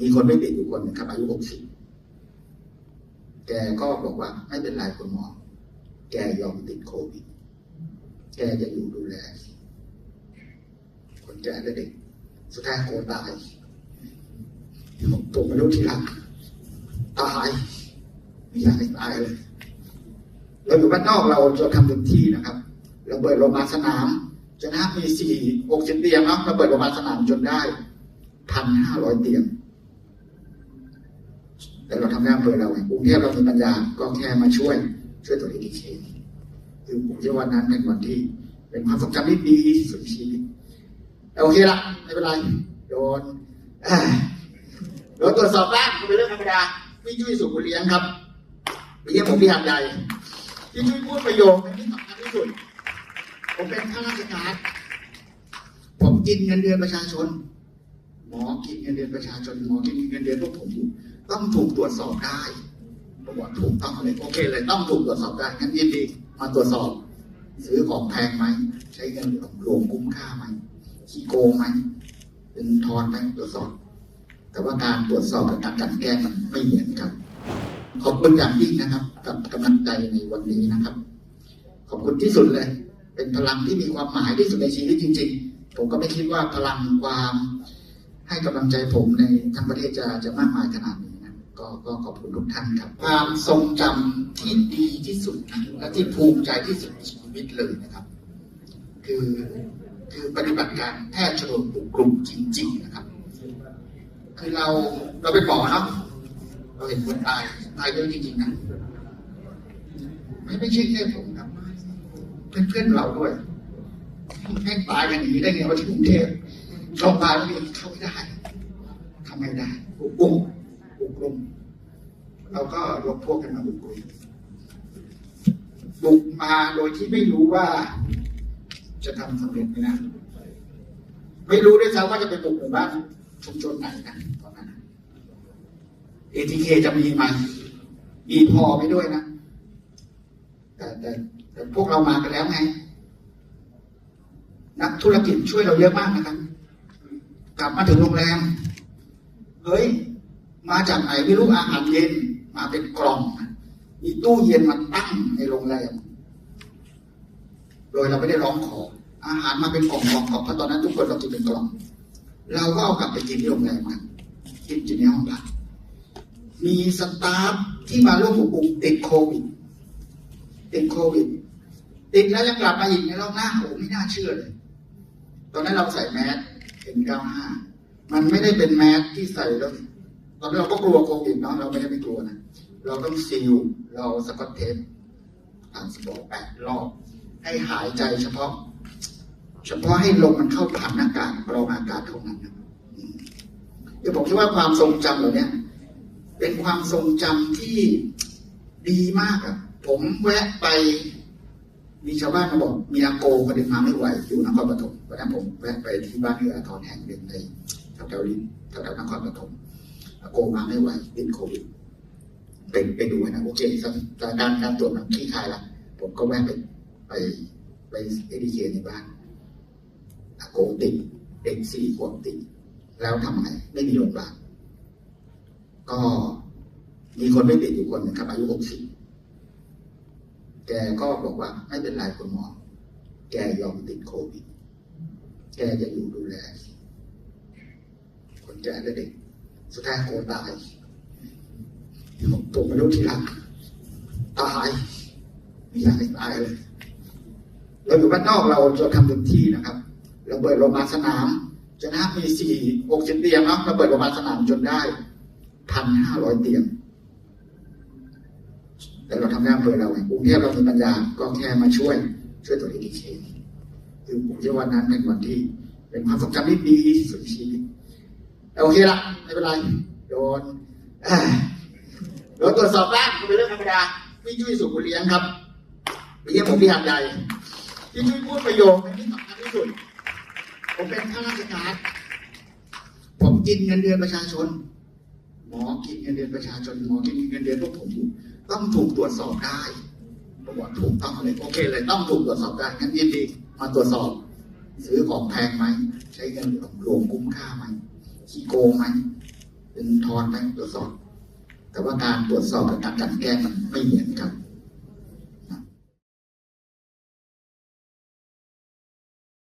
มีคนไม่ติดอยู่คนหนึงครับ อายุหกสิบแกก็บอกว่าไม่เป็นไรคุณหมอ แกยอมติดโควิด แกจะอยู่ดูแล คนแก่และเด็ก สุดท้ายโคตายผมตัวมนุษย์ที่รักตายไม่อยากให้ตายเลยเราอยู่บ้านนอกเราจะทำเต็มที่นะครับ เราเปิดโรงพยาบาลสนามจนนะมีสี่หกสิบเตียงเนาะเราเปิดโรงพยาบาลสนามจนได้พันห้าร้อยเตียง แต่เราทำได้อำเภอเราไงกรุงเทพเรามีปัญญาก็แค่มาช่วยช่วยตัวเอทีเคคือผมเชื่อวันนั้นเป็นวันที่ เป็นความทรงจำที่ดีที่สุดชีวิตแต่โอเคละไม่เป็นไรโดนโดนตรวจสอบบ้างเป็นเรื่องธรรมดาพี่จุ้ยสุขุเลี้ยงครับเลี้ยงผมที่หาดใหญ่พี่จุ้ยพูดประโยคนึงที่สำคัญที่สุดผมเป็นข้าราชการผมกินเงินเดือนประชาชน หมอกินเงินเดือนประชาชนหมอกินเงินเดือนพวกผมต้องถูกตรวจสอบได้ผมบอกถูกต้องเลยโอเคเลยต้องถูกตรวจสอบได้งั้นยินดีมาตรวจสอบ ซื้อของแพงไหมใช้เงินของรวมคุ้มค่าไหมขี้โกงไหมเป็นทอนไหมตรวจสอบ แต่ว่าการตรวจสอบกับการกันแกล้งมันไม่เหมือนกันขอบคุณอย่างยิ่งนะครับ กับกำลังใจในวันนี้นะครับ ขอบคุณที่สุดเลย เป็นพลังที่มีความหมายที่สุดในชีวิตจริง ๆ ผมก็ไม่คิดว่าพลังความ ให้กำลังใจผมในทั้งประเทศจะจะมากมายขนาดนี้นะก็ก็ขอบคุณทุกท่านครับ ความทรงจำที่ดีที่สุดนะและที่ภูมิใจที่สุดในชีวิตเลยนะครับ คือคือปฏิบัติการแพทย์ชนบุกกลุ่มจริง ๆ นะครับ คือเราเราเป็นหมอเนาะเราเห็นคนตายตายเยอะจริงๆนะไม่ไม่ใช่แค่ผมครับเพื่อนเพื่อนๆเราด้วยแม่ตายกันอย่างนี้ได้ไงว่าที่กรุงเทพ โราบาลนี่เข้าไม่ได้ทำไม่ได้บุกบุกบุกรุมเราก็รวมพวกกันมาบุกรุมบุกมาโดยที่ไม่รู้ว่า จะทำสำเร็จไหมนะไม่รู้ด้วยซ้ำว่าจะไปบุกหมู่บ้านชุมชนไหนนะตอนนั้นเอทีเคจะมีไหมมีพอไปด้วยนะแต่แต่แต่พวกเรามากันแล้วไงนักธุรกิจช่วยเราเยอะมากนะครับ กลับมาถึงโรงแรม เฮ้ย มาจากไหนไม่รู้อาหารเย็น มาเป็นกล่อง มีตู้เย็นมาตั้งในโรงแรม โดยเราไม่ได้ร้องขอ อาหารมาเป็นกล่องกล่องกล่องเพราะตอนนั้นทุกคนเรากินเป็นกล่อง เราก็เอากลับไปกินที่โรงแรมกันกินที่ในห้องพักมีสตาฟที่มาร่วมบุกบุกติดโควิด ติดโควิด ติดแล้วยังกลับมาอีกในรอบหน้าโอ้ไม่น่าเชื่อเลย ตอนนั้นเราใส่แมส เป็นเก้าห้ามันไม่ได้เป็นแมสที่ใส่แล้วตอนนั้เราก็กลัวโควิดเนาะเราไม่ได้ไม่กลัวนะเราต้องซีลเราสกอตเทปผ่านสปอร์แปดรอบ ให้หายใจเฉพาะ เฉพาะให้ลมมันเข้าผ่านหน้ากากกรองอากาศเท่านั้นนะเดี๋ยวผมคิดว่าความทรงจำเหล่านี้เป็นความทรงจำที่ดีมากอะผมแวะไป มีชาวบ้านมาบอกมีอาโกคนหนึ่งมาไม่ไหวอยู่นครปฐมวันนั้นผมแวะไปที่บ้านเอื้ออาทรแห่งหนึ่งในแถวๆริมแถวๆนครปฐมอาโกมาไม่ไหวติดโควิดไปไปดูนะโอเคสถานการณ์การตรวจมันคลี่คลายละผมก็แวะไปไปไปเอดีเคในบ้านอาโกติดเด็กสี่ขวบติดแล้วทำไงไม่มีโรงพยาบาลก็มีคนไม่ติดอยู่คนหนึงครับอายุหกสิบ แกก็บอกว่าไม่เป็นไรคุณหมอ แกยอมติดโควิด แกจะอยู่ดูแล คนแก่และเด็ก สุดท้ายโคตายผมตัวมนุษย์ที่รักตายไม่อยากให้ตายเลยเราอยู่บ้านนอกเราจะทำเต็มที่นะครับ เราเปิดโรงพยาบาลสนามจนนะมีสี่หกสิบเตียงเนาะเราเปิดโรงพยาบาลสนามจนได้พันห้าร้อยเตียง แต่เราทำได้อำเภอเราไงกรุงเทพเรามีปัญญาก็แค่มาช่วยช่วยตัวเอทีเคคือผมเชื่อวันนั้นเป็นวันที่ เป็นความทรงจำที่ดีที่สุดในชีวิตแต่โอเคละไม่เป็นไรโดนเอ้ยโดนตรวจสอบบ้างเป็นเรื่องธรรมดาพี่จุ้ยสุขุเลี้ยงครับเลี้ยงผมที่หาดใหญ่พี่จุ้ยพูดประโยคนึงที่สำคัญที่สุดผมเป็นข้าราชการผมกินเงินเดือนประชาชน หมอกินเงินเดือนประชาชน หมอกินเงินเดือนพวกผม ต้องถูกตรวจสอบได้ผมบอกถูกต้องเลยโอเคเลยต้องถูกตรวจสอบได้งั้นยินดีมาตรวจสอบ ซื้อของแพงไหมใช้เงินรวมคุ้มค่าไหมขี้โกงไหมเป็นทอนไหมตรวจสอบ แต่ว่าการตรวจสอบกับการกันแกล้งมันไม่เหมือนกัน